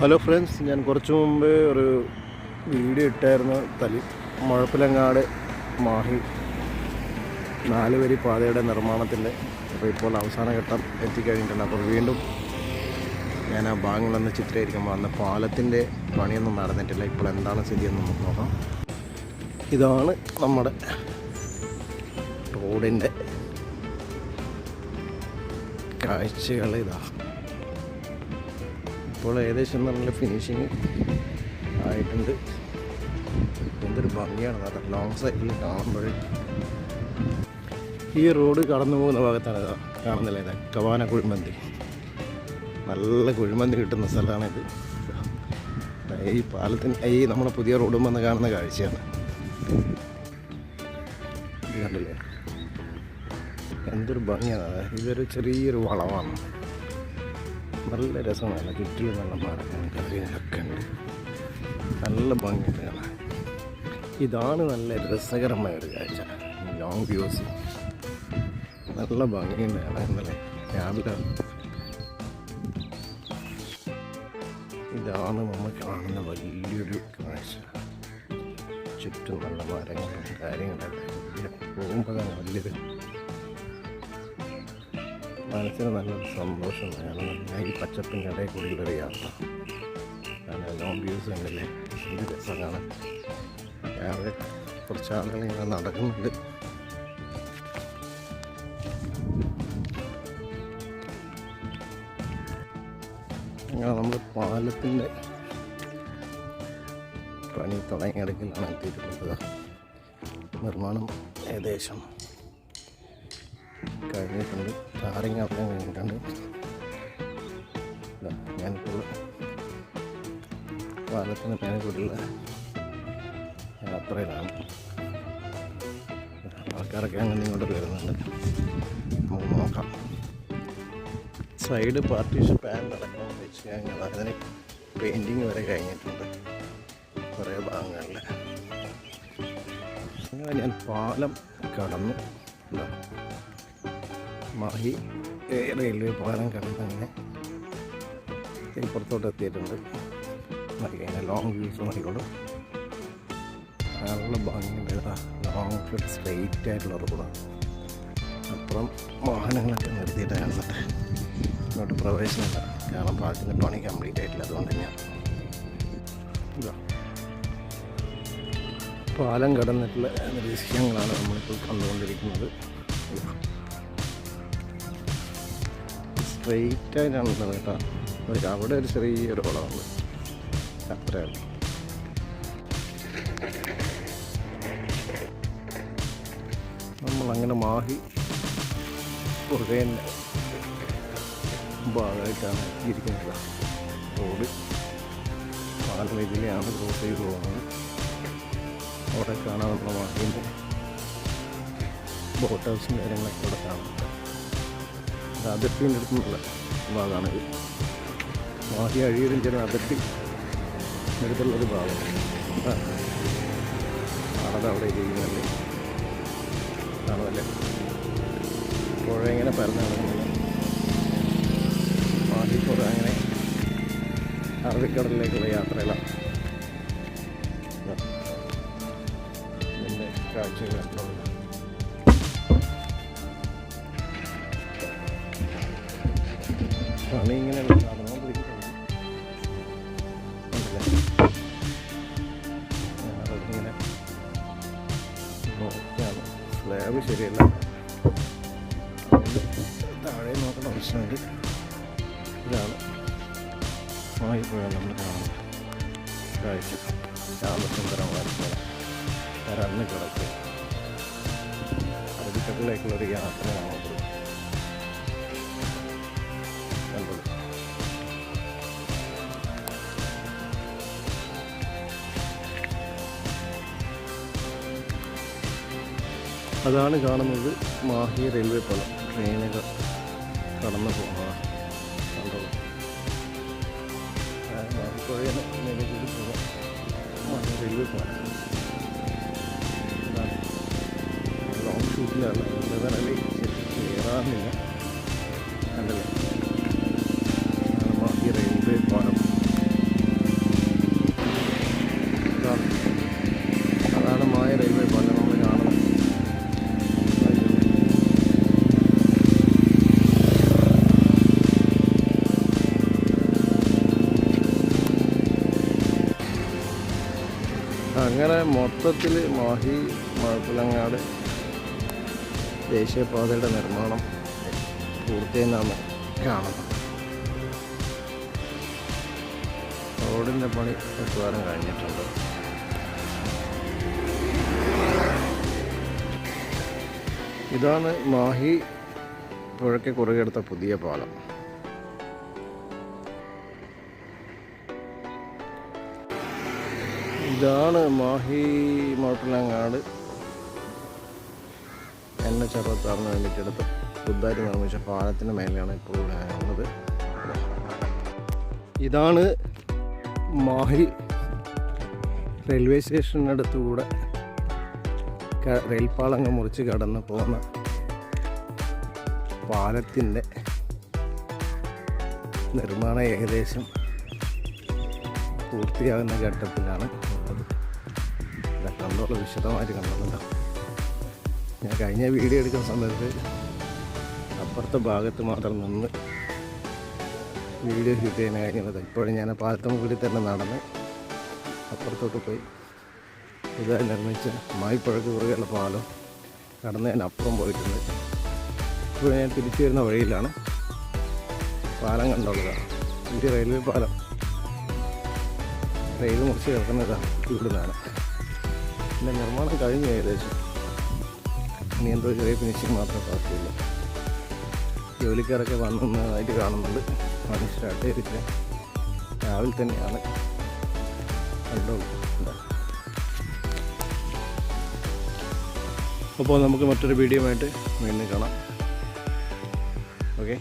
Hello friends ഞാൻ കുറച്ച് മുമ്പ് ഒരു വീഡിയോ ഇട്ടായിരുന്നു. തലി മുഴപ്പിലങ്ങാട് മാഹി നാല് വരി പാതയുടെ നിർമ്മാണത്തിന്റെ. അപ്പോൾ ഇപ്പോൾ അവസാന ഘട്ടം എത്തിക്കഴിഞ്ഞിട്ടുണ്ട്. അപ്പോൾ വീണ്ടും ഞാൻ ആ ഭാഗങ്ങളൊന്ന് ചിത്രീകരിക്കുമ്പോൾ അന്ന് പാലത്തിന്റെ പണിയൊന്നും നടന്നിട്ടില്ല. ഇപ്പോൾ എന്താണ് സ്ഥിതി എന്ന് നമുക്ക് നോക്കാം. ഇതാണ് നമ്മുടെ റോഡിന്റെ കാഴ്ചകൾ ഇതാ. ഇപ്പോൾ ഏകദേശം നല്ല ഫിനിഷിങ് ആയിട്ടുണ്ട്. എന്തൊരു ഭംഗിയാണ് കാരണം ലോങ് സൈഡിൽ കാണുമ്പോൾ ഈ റോഡ് കടന്നു പോകുന്ന ഭാഗത്താണ് കാണുന്നില്ല? ഇതാ കവാന കുഴിമന്തി. നല്ല കുഴിമന്തി കിട്ടുന്ന സ്ഥലമാണിത് ഈ പാലത്തിന് ഈ നമ്മുടെ പുതിയ റോഡും വന്ന് കാണുന്ന കാഴ്ചയാണ്. കണ്ടില്ലേ? എന്തൊരു ഭംഗിയാണ്. ഇതൊരു ചെറിയൊരു വളവാണ് നല്ല രസമാണ്. ചുറ്റിലും വെള്ളം മരങ്ങളും കറിയൊക്കെ ഉണ്ട്. നല്ല ഭംഗിയുണ്ട് ഇതാണ് നല്ല രസകരമായ ഒരു കാഴ്ച. ലോങ് വ്യൂസ് നല്ല ഭംഗിയുണ്ട് കാണാൻ ഇന്നലെ. രാവിലെ ഇതാണ് നമ്മൾ കാണുന്ന വലിയൊരു കാഴ്ച. ചുറ്റും നല്ല മരങ്ങളും കാര്യങ്ങളൊക്കെ. പോകുമ്പോഴാണ് വലിയൊരു മനസ്സിന് നല്ലൊരു സന്തോഷം ഞാൻ ഈ പച്ചപ്പിന്റെ ഇടയിൽ കൂടിയുള്ളൊരു യാത്ര. കാരണം ലോങ് വ്യൂസ് ഉണ്ടല്ലേ ഇത് രസം കാണാൻ കുറച്ച് ആളുകൾ ഇങ്ങനെ നടക്കുന്നുണ്ട്. അങ്ങനെ നമ്മൾ പാലത്തിന്റെ പണി തുടങ്ങിയെടുക്കലാണ് എത്തിയിട്ടുള്ളത്. നിർമ്മാണം ഏകദേശം കഴിഞ്ഞിട്ടുണ്ട്. ടാറിങ് ആക്കാൻ കഴിഞ്ഞിട്ടുണ്ട്. ഞാനിപ്പോൾ പാലത്തിന് മേലെ കൂടിയുള്ള യാത്രയിലാണ്. ആൾക്കാരൊക്കെ അങ്ങനെ ഇങ്ങോട്ട് വരുന്നുണ്ട്. നമുക്ക് നോക്കാം. സൈഡ് പാർട്ടീഷൻ പാൻ നടക്കണം വെച്ച് കഴിഞ്ഞാൽ അതിന് പെയിന്റിങ് വരെ കഴിഞ്ഞിട്ടുണ്ട്. കുറേ ഭാഗങ്ങളിൽ അങ്ങനെ ഞാൻ പാലം കടന്നു. മാഹി റെയിൽവേ പാലം കടന്ന് തന്നെ ഇപ്പുറത്തോട്ട് എത്തിയിട്ടുണ്ട്. കഴിഞ്ഞാൽ ലോങ് വ്യൂസ് നോക്കിക്കോളൂ നല്ല ഭംഗിയുണ്ട് ലോങ് സ്ട്രെയിറ്റ് ആയിട്ടുള്ള റോഡാണ് അപ്പുറം വാഹനങ്ങളൊക്കെ നിർത്തിയിട്ട് കാണുന്നത് ഇങ്ങോട്ട് പ്രവേശനമില്ല. കാരണം പാലത്തിന്റെ പണി കംപ്ലീറ്റ് ആയിട്ടില്ല. അതുകൊണ്ട് ഞാൻ പാലം കടന്നിട്ടുള്ള ദൃശ്യങ്ങളാണ് നമ്മളിപ്പോൾ കണ്ടുകൊണ്ടിരിക്കുന്നത്. സ്ട്രെയിറ്റ് ആയിട്ടാണ് കേട്ടോ അവിടെ ഒരു ചെറിയൊരു കുളമുണ്ട്. അത്രയാണ് നമ്മളങ്ങനെ മാഹി കുറേ ഭാഗമായിട്ടാണ് ഇരിക്കുന്നത്. റോഡ് പാലം ഇതിലെയാണ് ക്രോസ് ചെയ്ത് പോകുന്നത്. അവിടെ കാണാൻ നമ്മൾ മാഹിന്റെ ബോട്ട് ഹൗസും കാര്യങ്ങളൊക്കെ അവിടെ കാണുന്നുണ്ട്. അതിർത്തിന്റെ അടുത്തുള്ള ഭാഗമാണ് ഇത്. മാഹി അഴിയൂരും ചില അതിർത്തി അടുത്തുള്ളൊരു ഭാഗമാണ്. ആളത് അവിടെ ഇരിക്കുന്നല്ലേ കാണുമല്ലേ പുഴ ഇങ്ങനെ പരന്നു കിടക്കുന്നത് മാഹി പുഴ അങ്ങനെ അറബിക്കടലിലേക്കുള്ള യാത്രയിലാണ് ഇതാ. ഇതിന്റെ ഇങ്ങനെയുള്ള നടന്നുകൊണ്ടിരിക്കുന്നുണ്ട് കണ്ടില്ലേ? ഞാനതിങ്ങനെ നോക്കിയാണ് സ്ലാബ് ശരിയല്ല താഴെ നോക്കുന്ന പ്രശ്നമുണ്ട് ഇതാണ് വായിപ്പോഴാണ് നമ്മൾ കാണുന്നത് കാഴ്ച ശാന്തസുന്ദരമായ സ്ഥലം പരന്ന് കിടക്കുക അറബിക്കടലിലേക്കുള്ളൊരു യാത്രയാണ് അത് അതാണ് കാണുന്നത് മാഹി റെയിൽവേ പാലം ട്രെയിനുകൾ കടന്നു പോകാം മാഹി റെയിൽവേ പാലം അങ്ങനെ മൊത്തത്തിൽ മാഹി മഴപ്പിലങ്ങാട് ദേശീയപാതയുടെ നിർമ്മാണം പൂർത്തിയെന്നാണ് കാണുന്നത്. റോഡിന്റെ പണി മിക്കവാറും കഴിഞ്ഞിട്ടുണ്ട്. ഇതാണ് മാഹി പുഴയ്ക്ക് കുറുകെടുത്ത പുതിയ പാലം. ഇതാണ് മാഹി മോട്ടലങ്ങാട്. എൻ എച്ച് അറുപത്താറിന് വേണ്ടിയിട്ടെടുത്ത് പുതുതായിട്ട് നിർമ്മിച്ച പാലത്തിന് മേലെയാണ് ഇപ്പോൾ ഉള്ളത്. ഇതാണ് മാഹി റെയിൽവേ സ്റ്റേഷനടുത്തുകൂടെ റെയിൽപ്പാളങ്ങ് മുറിച്ച് കടന്നു പോകുന്ന പാലത്തിന്റെ നിർമ്മാണം ഏകദേശം പൂർത്തിയാകുന്ന ഘട്ടത്തിലാണ്. കണ്ടോളൂ വിശദമായിട്ട് കണ്ടോളൂ ഞാൻ കഴിഞ്ഞ വീഡിയോ എടുക്കുന്ന സമയത്ത് അപ്പുറത്തെ ഭാഗത്ത് മാത്രം നിന്ന് വീഡിയോ ഷൂട്ട് ചെയ്യാൻ കഴിഞ്ഞത്. ഇപ്പോഴും ഞാൻ പാലത്തും കൂടി തന്നെ നടന്ന് അപ്പുറത്തോട്ട് പോയി. ഇതായി നിർമ്മിച്ച മായിപ്പുഴക്ക് കുറുകെയുള്ള പാലം കടന്ന് ഞാൻ അപ്പുറം പോയിട്ടുണ്ട്. ഇപ്പോൾ ഞാൻ തിരിച്ചു വരുന്ന വഴിയിലാണ് പാലം കണ്ടുള്ളതാണ് ഇത് റെയിൽവേ പാലം. റെയിൽ മുറിച്ച് കിടക്കുന്നതാണ്. ഇവിടുന്നാണ്. പിന്നെ നിർമ്മാണം കഴിഞ്ഞു ഏകദേശം. ഇനി എന്തോ ചെറിയ ഫിനിഷിങ് മാത്രമേ ബാക്കിയുള്ളൂ. ജോലിക്കാരൊക്കെ വന്നതായിട്ട് കാണുന്നുണ്ട്. പണി സ്റ്റാർട്ട് ചെയ്തിട്ട് രാവിലെ തന്നെയാണ്. അപ്പോൾ നമുക്ക് മറ്റൊരു വീഡിയോ ആയിട്ട് വീണ്ടും കാണാം. ഓക്കെ